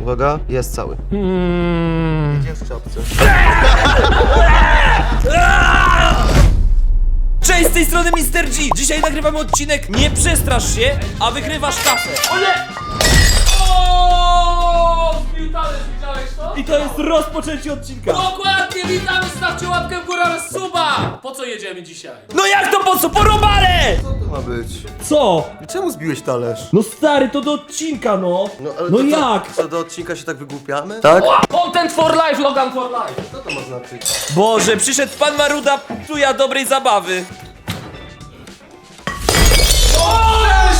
Uwaga, jest cały. Mm. Jest w czapce. Cześć, z tej strony Mr. G! Dzisiaj nagrywamy odcinek Nie przestrasz się, a wygrywasz kasę. O nie! O! To? To jest rozpoczęcie odcinka. Dokładnie, witamy, stawcie łapkę w górę oraz suba! Po co jedziemy dzisiaj? No jak to po co? Po robale! Co to ma być? Co? Czemu zbiłeś talerz? No stary, to do odcinka, no. No, ale to co- jak? Co, do odcinka się tak wygłupiamy? Tak? Content for life, Logan for life! Co to ma znaczyć? Boże, przyszedł pan Maruda, psuja dobrej zabawy. O,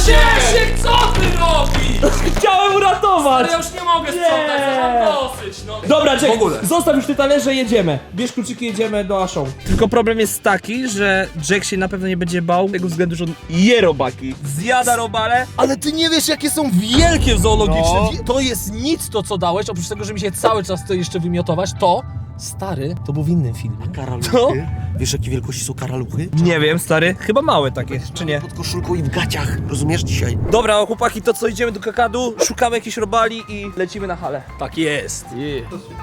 Siesiek, co ty robisz? Chciałem uratować! Ale ja już nie mogę sprzątać, Nie. ja mam dosyć, no. Dobra, Jack, W ogóle. zostaw już te talerze, jedziemy. Bierz kluczyki, jedziemy do Aszą. Tylko problem jest taki, że Jack się na pewno nie będzie bał, z tego względu, że on je robaki. Zjada robale. Ale ty nie wiesz, jakie są wielkie zoologiczne. No. To jest nic to, co dałeś, oprócz tego, że mi się cały czas to jeszcze wymiotować, to, stary, to był w innym filmie. Co? Wiesz jakiej wielkości są karaluchy? Nie wiem, stary. Chyba małe takie, czy nie? Pod koszulką i w gaciach. Rozumiesz dzisiaj? Dobra, chłopaki, to co, idziemy do kakadu, szukamy jakiejś robali i lecimy na halę. Tak jest.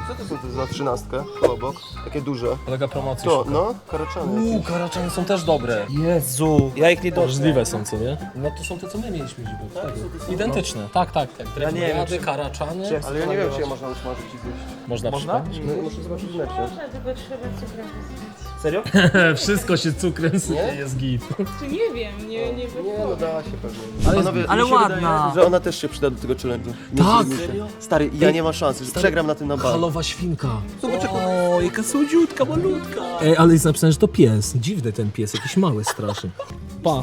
Co to są te za trzynastkę? Obok. Takie duże. Kolega promocji. To, no, karaczany Uuu, jakieś. karaczany są też dobre. Jezu, ja ich nie doszedłem. Możliwe są, co nie? No to są te, co my mieliśmy, żeby Identyczne. Tak, tak, tak. Ja nie wiem, Drewniany, czy- karaczany. czy- Ale ja nie wiem, czy je można usmażyć i zjeść. Można? Można? No, muszę zobaczyć w necie. tylko trzeba cukrem wysypać. Serio? Wszystko się cukrem sypie, jest git. Czy nie wiem, nie, nie Nie, no da się pewnie. Panowie, Ale mi się ładna. Wydaje, że ona też się przyda do tego challenge'u. Nie Tak. Stary, ja nie ma szansy, że przegram na tym na bank. Halowa świnka. O, jaka słodziutka, malutka. Ej, ale jest napisane, że to pies. Dziwny ten pies, jakiś mały straszny. Pa,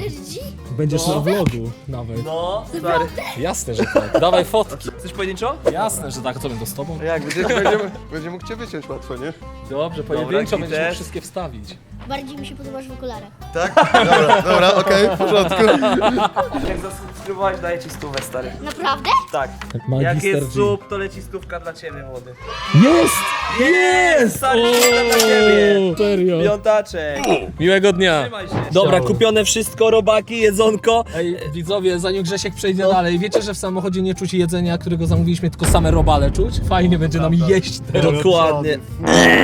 będziesz na vlogu nawet. No, stary. Jasne, że tak. Dawaj fotki. Chcesz pojedynczo? Jasne, że tak. Co będę z tobą? Jak, będzie, będzie, będzie mógł cię wyciąć łatwo, nie? Dobrze, pojedynczo git będziesz mógł też. wszystkie wstawić. Bardziej mi się podobasz w okularach. Tak? Dobra, dobra, okej, w porządku. Jak zasubskrybowałeś, daję ci stówę, stary. Naprawdę? Tak. Jak jest sub, to leci stówka dla ciebie, młody. Jest! Jest! Stary, stówka dla ciebie. Serio? Piątaczek. Miłego dnia. Trzymaj się. Dobra, kupione wszystko, robaki, jedzonko. Ej, widzowie, zanim Grzesiek przejdzie dalej, wiecie, że w samochodzie nie czuć jedzenia, którego zamówiliśmy, tylko same robale czuć? Fajnie będzie nam jeść teraz. Dokładnie.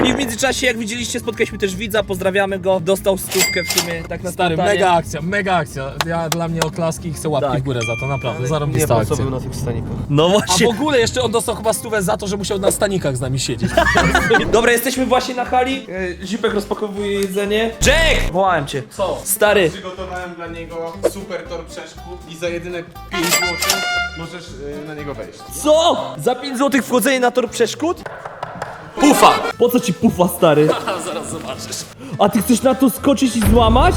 I w międzyczasie, jak widzieliście, spotkaliśmy też widza, pozdrawiamy go. Dostał stówkę w sumie, tak na Stary, spontanie. mega akcja, mega akcja. Ja dla mnie oklaski i chcę łapki Tak. w górę za to, naprawdę, Nie zarobista po co akcja. był na tych stanikach. No A właśnie. w ogóle jeszcze on dostał chyba stówę za to, że musiał na stanikach z nami siedzieć. Dobra, jesteśmy właśnie na hali. E, Zipek rozpakowuje jedzenie. Jack! Wołałem cię. Co? Stary. Przygotowałem dla niego super tor przeszkód i za jedyne 5 zł możesz y, na niego wejść. Co? Za 5 zł wchodzenie na tor przeszkód? Pufa! Po co ci pufa, stary? Zaraz zobaczysz. A ty chcesz na to skoczyć i złamać?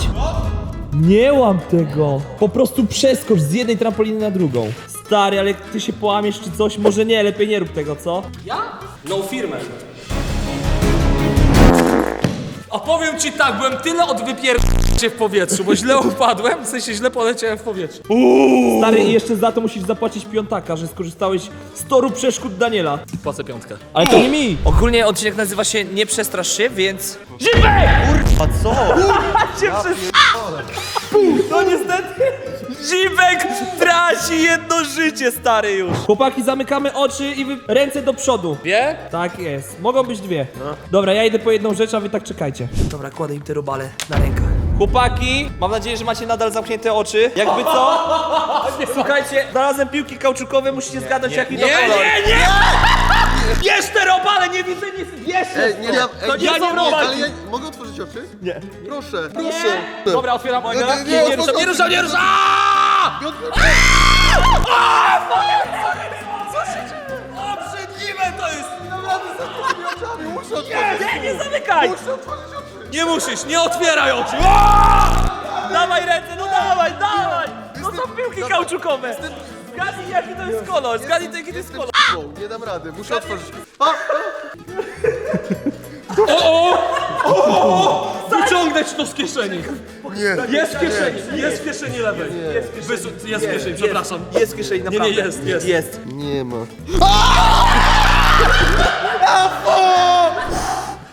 Nie łam tego. Po prostu przeskocz z jednej trampoliny na drugą. Stary, ale jak ty się połamiesz czy coś, może nie, lepiej nie rób tego, co? Ja? No firmę. A powiem ci tak, byłem tyle od wypierdźcie w powietrzu, bo źle upadłem, w sensie źle poleciałem w powietrzu. Stary, i jeszcze za to musisz zapłacić piątaka, że skorzystałeś z toru przeszkód Daniela. Płacę piątkę. Ale to nie mi! Ogólnie odcinek nazywa się Nie przestrasz się, więc... A co? No niestety, Zibek traci jedno życie, stary już. Chłopaki, zamykamy oczy i wy... ręce do przodu. Wie? Tak jest. Mogą być dwie. Dobra, ja idę po jedną rzecz, a wy tak czekajcie. Dobra, kładę im te robale na rękach. Chłopaki, mam nadzieję, że macie nadal zamknięte oczy. Jakby co? Słuchajcie, znalazłem piłki kauczukowe, musicie zgadnąć jaki to kolor. Nie, nie! Bierz te robale, nie widzę nic, bierz! Ej, nie, ja, To ej, nie są robaki. ale ja mogę otworzyć oczy? Nie. Proszę, proszę. Dobra, otwieram Nie, ogień. nie, nie, Nie ruszam, nie ruszam, nie ruszam! Obrzydliwe to jest! Muszę otworzyć. Nie, nie zamykaj! Muszę otworzyć oczy. Nie musisz, nie otwieraj oczu! Dawaj ręce, no dawaj, dawaj! To są piłki kauczukowe! Zgadnij jaki to jest kolor, zgadnij jaki to jest kolor. O, Nie dam rady, muszę otworzyć. Wyciągnę ci to z kieszeni! Nie. Jest w kieszeni, jest w kieszeni lewej. Jest w kieszeni, przepraszam. Jest w kieszeni, Nie, naprawdę. nie, jest, jest. Jest. Nie ma.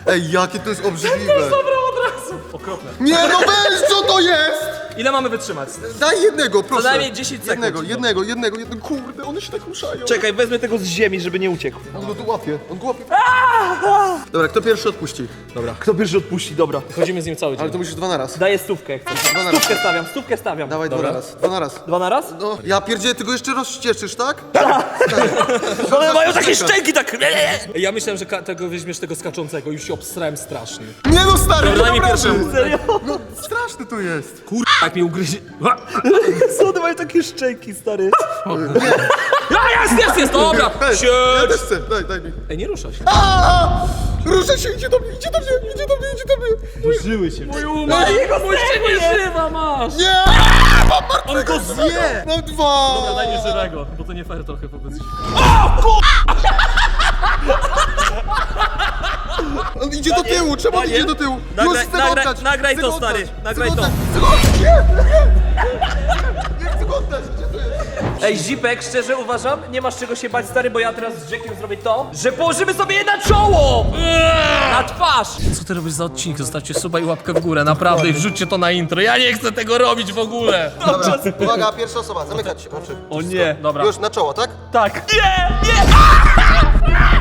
Ej, jakie to jest obrzydliwe. Dobra, od razu. Okropne. Nie no weź, co to jest? Ile mamy wytrzymać? Daj jednego, proszę. najmniej 10 sekund. Jednego, jednego, jednego, jednego. Kurde, one się tak ruszają. Czekaj, wezmę tego z ziemi, żeby nie uciekł. On go tu łapie, on go łapie. Dobra, kto pierwszy odpuści? Dobra. Kto pierwszy odpuści, dobra. Chodzimy z nim cały dzień. Ale to musisz dwa na raz. Daję stówkę, jak chcesz. Dwa na raz. Stówkę stawiam, stówkę stawiam. Dawaj dwa na raz, dwa na raz. Dwa na raz? No, ja pierdzielę, ty go jeszcze rozścieszysz, tak? One mają takie szczęki, tak... Ja myślałem, że ka- tego weźmiesz tego skaczącego, już się obstrałem strasznie. Nie no, stary, Dobra, daj mi. Serio? No, straszny to jest. Tak mi ugryzie. Co one mają takie szczęki, stary? A, jest, jest, jest, dobra! Ej, ja Siedź! też chcę, daj, daj mi. Ej, nie rusza się. Aaa! Rusza się, idzie do mnie, idzie do mnie, idzie do mnie, idzie do mnie. Żyły się. Mój umysł, mój się nie żywa masz! Nie! On go zje! No dwa! Dobra, daj mi żywego, bo to nie fair trochę wobec On idzie do tyłu, czemu on idzie do tyłu? nagraj- Już chcę go nagraj- oddać! nagraj chcę to, go stary, oddać, nagraj chcę go to. oddać, Chcę go oddać! Nie, nie, nie! Chcę go oddać, gdzie to jest? Ej, Zipek, szczerze uważam, nie masz czego się bać, stary, bo ja teraz z Jackiem zrobię to, że położymy sobie je na czoło! Na twarz! Co ty robisz za odcinek? Zostawcie suba i łapkę w górę, naprawdę, i wrzućcie to na intro. Ja nie chcę tego robić w ogóle! Dobra, uwaga, pierwsza osoba, zamykać oczy. O nie. Dobra. Już na czoło, tak? Tak. Nie! Nie!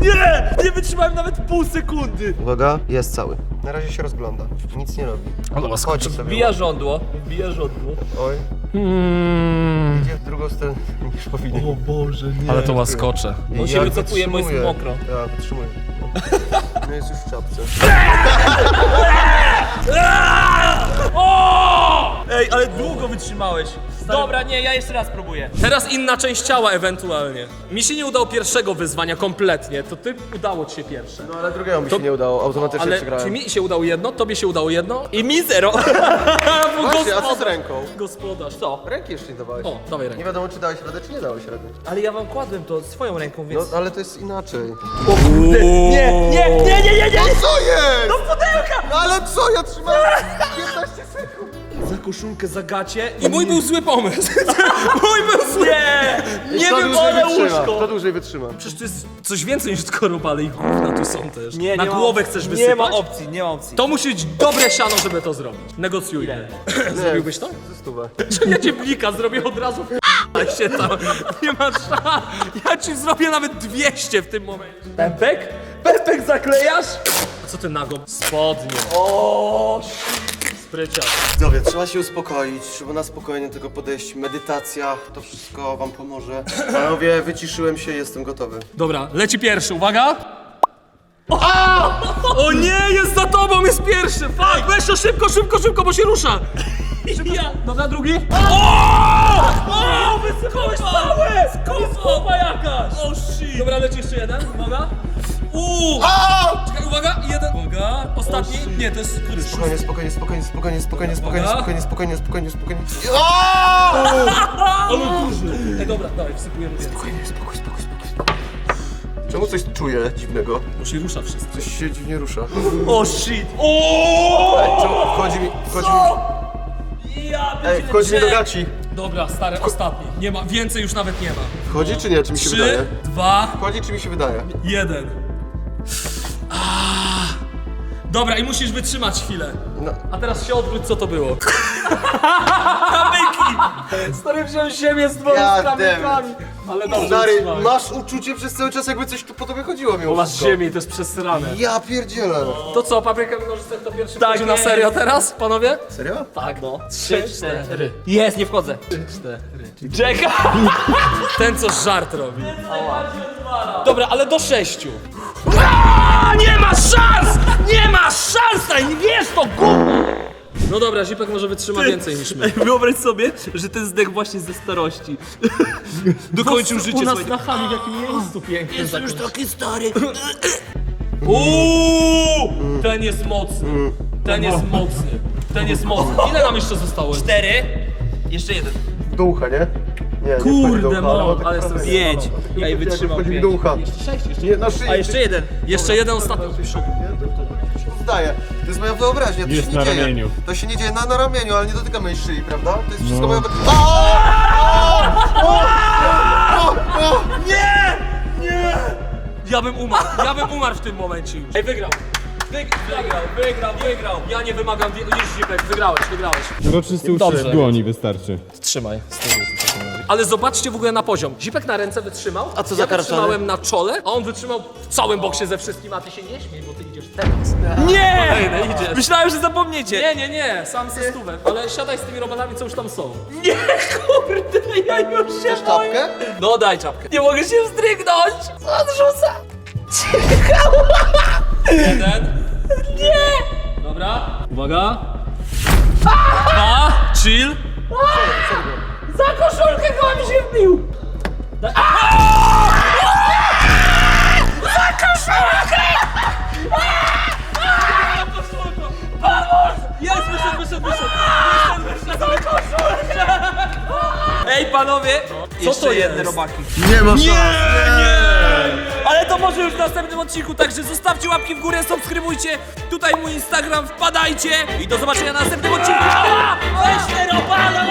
Nie! Nie wytrzymałem nawet pół sekundy! Uwaga, jest cały. Na razie się rozgląda, nic nie robi. Ale was Chodzi sobie. Wbija żądło, wbija żądło. Oj, idzie w drugą stronę niż powinien. Boże, nie. Ale to łaskocze. On się wycofuje, bo jest wytrzymuje. mokro. Ja wytrzymuję. No jest już w czapce. Ej, ale długo wytrzymałeś. Dobra, nie, ja jeszcze raz próbuję. Teraz inna część ciała ewentualnie. Mi się nie udało pierwszego wyzwania kompletnie, to ty udało ci się pierwsze. No ale drugiego mi To- się nie udało, automatycznie Ale przegrałem. czy mi się udało jedno, tobie się udało jedno? I mi zero. Właśnie, a co z ręką? Gospodarz, co? Ręki jeszcze nie dawałeś. O, dawaj Nie rękę. wiadomo czy dałeś radę, czy nie dałeś rady. Ale ja wam kładłem to swoją ręką, No więc... ale to jest inaczej. Nie, nie, nie, nie, nie, nie, nie! No co jest? No pudełka! No ale co, ja trzymałem 15 sekund. Za koszulkę, za gacie I mój był zły pomysł. mój był zły. Nie! Nie Kto wiem, dłużej ale wytrzyma? łóżko! Dłużej wytrzyma? Przecież to jest coś więcej niż tylko robale i gówna tu są też. Nie, Na nie ma- głowę chcesz wysypać? Nie ma opcji, nie ma opcji. To musi być dobre siano, żeby to zrobić. Negocjujmy. Zrobiłbyś to? Ze stówę. Czy ja cię blika zrobię od razu Ale się tam. Nie ma szans. Ja ci zrobię nawet 200 w tym momencie. Pępek? Pępek zaklejasz? A co ty nago? Spodnie. O, Sprycia. Widzowie, trzeba się uspokoić, trzeba na spokojnie do tego podejść. Medytacja, to wszystko wam pomoże. Panowie, wyciszyłem się, jestem gotowy. Dobra, leci pierwszy, uwaga. O nie, jest za tobą, jest pierwszy! Fuck, weź to szybko, szybko, szybko, bo się rusza! Ja. Dobra, drugi. O! O! Wysypałeś całe! Skopa jakaś! O shit! Dobra, leci jeszcze jeden, uwaga. Uuu! Czekaj, uwaga, jeden. Uwaga, ostatni. Nie, to jest który? Spokojnie, spokojnie, spokojnie, spokojnie, spokojnie, spokojnie, spokojnie, spokojnie, spokojnie, spokojnie. Ale duży. Ej, dobra, dawaj, wsypujemy więcej. Spokojnie, spokój, spokój, spokój. Czemu coś czuję dziwnego? Bo się rusza wszystko. Coś się dziwnie rusza. o shit! O! Czemu wchodzi mi, wchodzi mi, Ja ej, wchodzi mi do gaci. Dobra, stary, ostatni. Nie ma, więcej już nawet nie ma. Wchodzi czy nie, czy mi się Trzy, wydaje? dwa, Wchodzi czy mi się wydaje? jeden. Dobra, i musisz wytrzymać chwilę. No. A teraz się odwróć, co to było. Stary wziął ziemię z dwoma Ja kamykami. Ale dobrze Stary, masz uczucie przez cały czas jakby coś tu po tobie chodziło mimo Bo masz wszystko. ziemię i to jest przesrane. Ja pierdzielę. To co, papryka w nożycach to pierwszy Tak wchodzi na jest. serio teraz, panowie? Serio? Tak, no. Trzy, cztery. Jest, nie wchodzę. Cztery. Jacka! Ten, co żart robi. Dobra, ale do sześciu. A, nie ma szans! Nie ma szans! Taj, wiesz to, gówno! No dobra, Zipek może wytrzyma więcej niż my. Wyobraź sobie, że ten zdech właśnie ze starości. Dokończył życie U nas na hali w jakim miejscu pięknym. Jest już taki stary. Uuu, ten jest mocny. Ten jest mocny. Ten jest mocny. Ile nam jeszcze zostało? Cztery. Jeszcze jeden. Do ucha, nie? Nie, nie Kurde, no, tak ale naprawdę- Pięć. Ej, Jak wytrzymał wchodzi mi pięć. do ucha. Sześć, jeszcze. Nie, na szyi. A jeszcze jeden. Jeszcze jeden ostatni. Zdaje. To jest moja wyobraźnia, to Jest się nie na dzieje. ramieniu. To się nie dzieje na, na ramieniu, ale nie dotyka mojej szyi, prawda? To jest wszystko No. moja wyobraźnia. Ja bym umarł, ja bym umarł w tym momencie już. Ej, wygrał. Wygrał, wygrał, wygrał. Ja nie wymagam, widzisz Zipek, wygrałeś, wygrałeś. Uroczysty uścisk Dobrze. dłoni wystarczy. Trzymaj, z tyłu tu w takim razie. Ale zobaczcie w ogóle na poziom. Zipek na ręce wytrzymał, A co za ja karczany? wytrzymałem na czole, a on wytrzymał w całym boksie ze wszystkim, a ty się nie śmiej, bo ty idziesz teraz. Nie! Kolejne idziesz. Myślałem, że zapomniecie. Nie, nie, nie, sam ze stówek. Ale siadaj z tymi robotami, co już tam są. Nie, kurde, ja już się Chcesz boję. czapkę? No daj czapkę. Nie mogę się wzdrygnąć. Co on rzuca? Jeden. Nie! Dobra, uwaga. Dwa, chill. Za koszulkę go mi się wbił. Jest, wyszedł, wyszedł, wyszedł. Wyszedł, wyszedł. koszulkę. Ej, panowie. Jeszcze to jedne jest? robaki. Nie ma szans. Ale to może już w następnym odcinku, także zostawcie łapki w górę, subskrybujcie. Tutaj mój Instagram, wpadajcie. I do zobaczenia na następnym odcinku. Weź te robale,